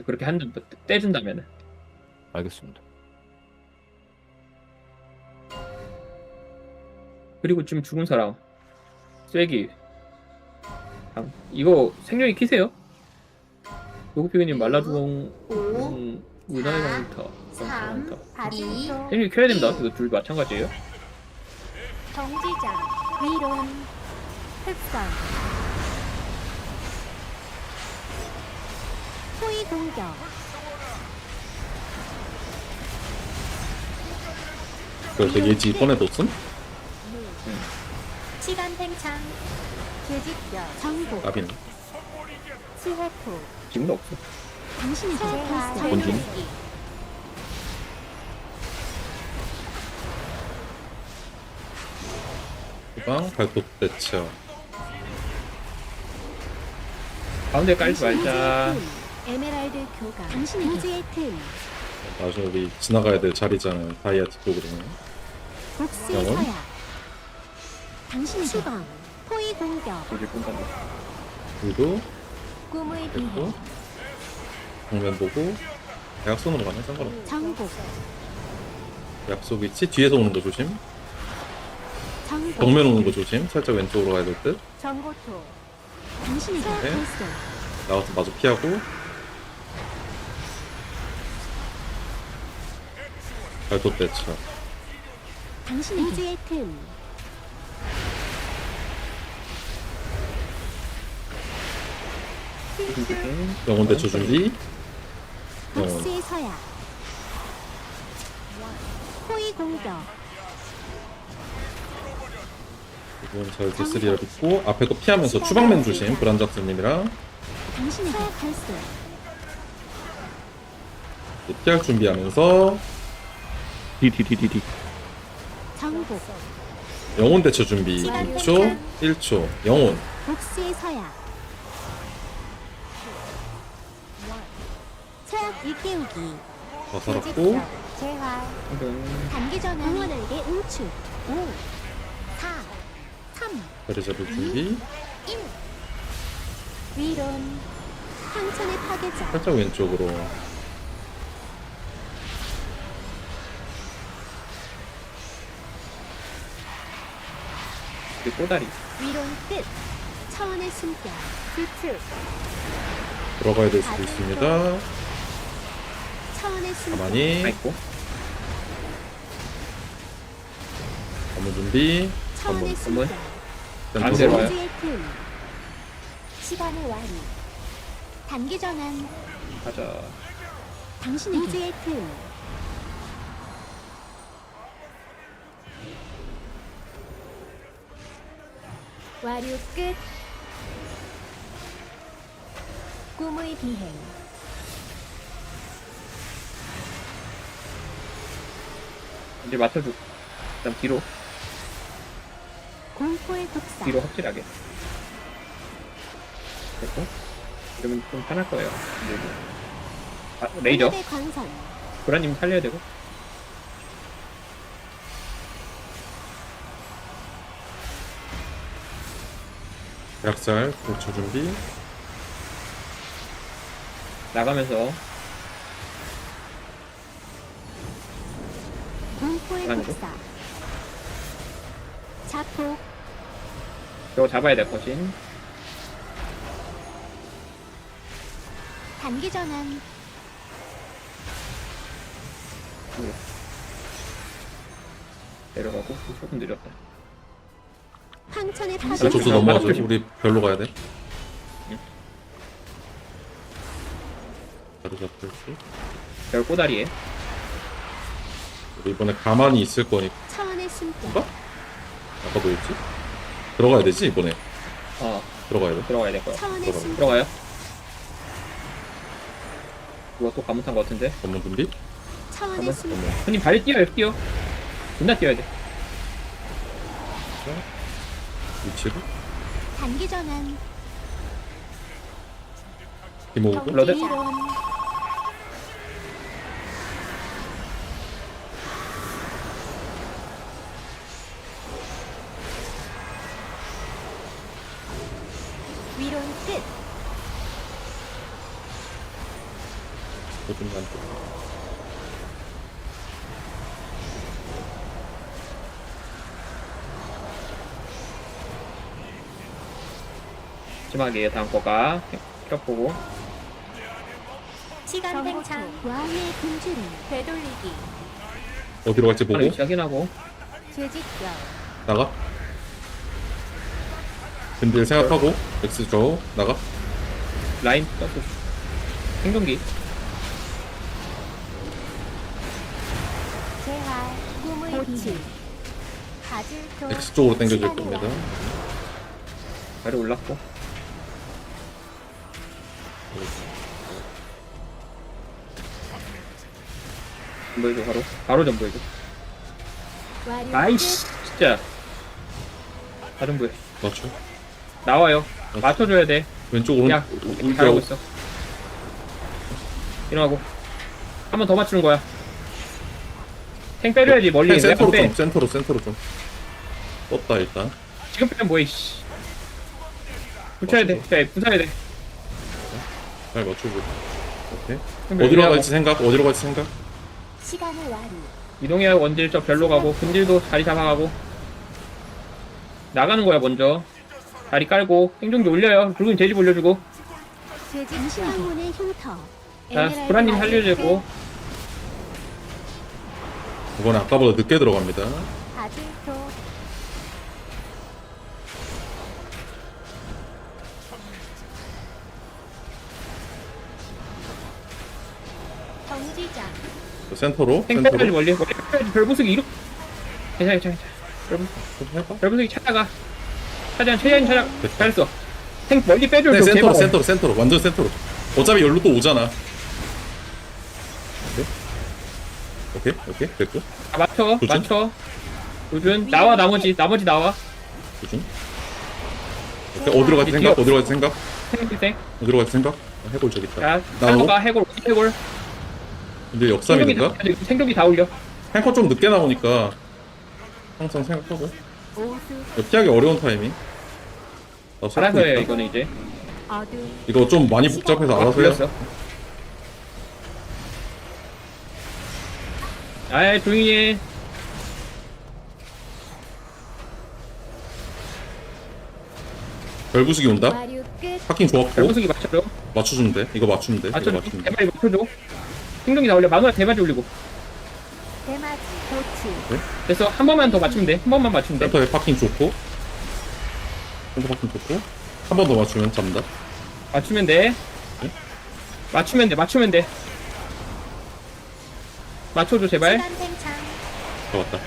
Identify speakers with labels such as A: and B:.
A: 같아. 그렇게 한점 떼준다면은.
B: 알겠습니다.
A: 그리고 지금 죽은 사람 쐐기 아, 이거 생명이 키세요? 요구피그님 말라 죽은
C: 5,
A: 음, 문화의
C: 사,
A: 강타
C: 3,
A: 강타
C: 2,
A: 생명이 켜야 됩니다. 이거 둘 마찬가지예요.
C: 정지장, 위론, 흑선, 호위 공격,
B: 그래서 예지 꺼내뒀음?
C: 시간 팽창, 규직별, 정복,
B: 까비네.
C: 수호포,
A: 지금도 없어.
C: 제화,
B: 본진.
C: 절벽기,
B: 후방 발톱 대처.
A: 가운데 깔지 말자.
C: 에메랄드 교감, 당신의 무지의 틈,
B: 나중에 우리 지나가야 될 자리잖아요. 다이아 뒤쪽으로는.
C: 복수의
B: 영혼?
C: 서약, 당신의 추방, 포위 공격,
A: 이제.
B: 우리도
C: 꿈의
B: 됐고.
C: 비해,
B: 정면 보고 대각선으로 가면 상관없어.
C: 정복,
B: 약속 위치 뒤에서 오는 거 조심.
C: 정복,
B: 정면 오는 거 조심. 살짝 왼쪽으로 가야 될 듯.
C: 정고토, 당신의
B: 네. 나와서 마저 피하고. 발톱 대처.
C: 당신의 무지의 틈,
B: 영혼 대처 준비. 영혼.
C: 복수의 서약, 호위 공격,
B: 이건 잘 데스리아 믿고 앞에 거 피하면서 추방맨 조심.
C: 당신의 결속,
B: 피할 준비하면서
D: 디디디디디.
C: 정복,
B: 영혼 대처 준비 2초, 1초. 영혼.
C: 복수의 서약, 서약 일깨우기,
B: 더 살았고.
C: 재활,
A: 방금
C: 단기 전환, 응원에게 응축, 5, 4, 3,
B: 자리 잡을 준비.
C: 1 위론. 황천의 파괴자.
B: 살짝 왼쪽으로.
A: 그 꼬다리.
C: 위론 끝 차원의 숨결 불트
B: 들어가야 될 수도 있습니다.
C: 차원의 숨결
B: 가만히.
A: 아이고.
B: 검문 준비.
C: 차원의
A: 한번,
C: 숨결
A: 안. 들어와요.
C: 틈 시간의 와리 단기 전환
A: 가자.
C: 당신의 무지의 틈 와류 끝 꿈의 비행
A: 이제 맞춰줘. 그다음 뒤로
C: 공포의 독사
A: 뒤로 확실하게. 됐고. 이러면 좀 편할 거예요. 이제. 아, 레이저.
C: 하늘의 광선
A: 고라님 살려야 되고.
B: 약살 고쳐 준비.
A: 나가면서
C: 공포의 자폭
A: 저거 잡아야 될 것인.
C: 단기 전환
A: 내려가고 조금 느렸다.
C: 황천의
B: 자,
C: 파괴자
B: 조수 넘어가죠. 우리 별로 가야 돼.
A: 응.
B: 자리 잡을 수.
A: 별 꼬다리에.
B: 우리 이번에 가만히 있을 거니까.
C: 차원의 숨결
B: 어? 아까 뭐였지? 들어가야 되지 이번에.
A: 어,
B: 들어가야 돼.
A: 들어가야 될 거야.
C: 차원의
B: 들어가.
C: 숨결
A: 들어가요. 누가 또 가문탄 것 같은데?
B: 검문 준비.
C: 차원의. 숨결
A: 형님 발이 뛰어요, 뛰어. 존나 뛰어야 돼.
B: 위치로.
C: 단기 전환.
A: 블러드?
C: 이론 위론 끝
B: 조금 안 돼.
A: 마지막에 다음 거가. 켜보고
C: 시간 팽창. 왕의 군주를 되돌리기.
B: 어디로 갈지 보고.
A: 위치 확인하고.
B: 나가. 근딜 생각하고 X 줘 나가.
A: 라인
C: 재활 꿈을 고치. 가질도
B: X 쪽으로 당겨줄 겁니다.
C: 왕.
A: 발이 올랐고 전보해줘 바로. 바로 전보해줘.
C: 와류
A: 아이씨 진짜. 다 전보해.
B: 맞죠?
A: 나와요. 맞춰줘야 돼.
B: 왼쪽 오른
A: 야, 잘하고 있어. 일어나고. 한 번 더 맞추는 거야. 탱 빼줘야지 멀리
B: 네, 센터로
A: 빼.
B: 좀 센터로 센터로 좀. 떴다 일단.
A: 지금 빼면 뭐해 씨. 붙여야 돼. 네, 붙여야 돼
B: 잘 맞춰보고 오케이.
A: 그럼
B: 어디로
A: 여기하고
B: 갈지 생각? 어디로 갈지 생각?
C: 시간의 와류
A: 이동해야 원딜 저 별로 가고 근딜도 자리 잡아가고. 나가는 거야 먼저. 다리 깔고 행정기 올려요. 붉은 돼지 올려주고.
C: 흉터.
A: 자 브라님 살려주고.
B: 이번에 아까보다 늦게 들어갑니다.
C: 가질도
B: 센터로 센터로.
A: 멀리 멀리 빼야지 별부수기 이렇게 괜찮아 괜찮아 괜찮아. 별부,
B: 좀 해봐
A: 별부수기 찾다가 최대한 최대한 찾아 잘했어. 탱 멀리 빼줘 네좀
B: 센터로. 센터로 센터로. 완전 센터로. 어차피 열로 또 오잖아. 오케이. 오케이 오케이. 됐고.
A: 아, 맞춰
B: 도준?
A: 맞춰. 도준. 나와 나머지 나머지 나와.
B: 조심 오케이 어디로 갈지 생각? 어디로 갈지 생각?
A: 탱탱.
B: 어디로 갈지 생각? 해골 저기 있다.
A: 자
B: 나오고
A: 해골 해골
B: 근데 역삼이니까
A: 다? 생존기 다 올려.
B: 탱커 좀 늦게 나오니까 항상 생각하고. 이거 피하기 어려운 타이밍. 나
A: 알아서 해요
B: 있다.
A: 이거는 이제.
C: 어둠
B: 이거 좀 많이 복잡해서 알아서 해요.
A: 올렸어. 아이 조용히 해.
B: 별부수기 온다?
C: 와류 끝.
B: 하킹 좋았고.
A: 별부수기 맞춰줘.
B: 맞춰주면 돼. 이거 맞추면 돼. 이거
A: 맞춰줘.
B: 맞추면 돼.
A: 맞춰줘 생존기 다 올려 마누라 대마리 올리고.
C: 대마지 고치
A: 됐어. 한 번만 더 맞추면 돼한 번만 맞추면 돼.
B: 센터에 파킹 좋고. 센터 파킹 좋고. 한 번 더 맞추면 잡는다.
A: 맞추면 돼.
B: 네?
A: 맞추면 돼. 맞추면 돼. 맞춰줘 제발.
C: 시간 팽창.
B: 잡았다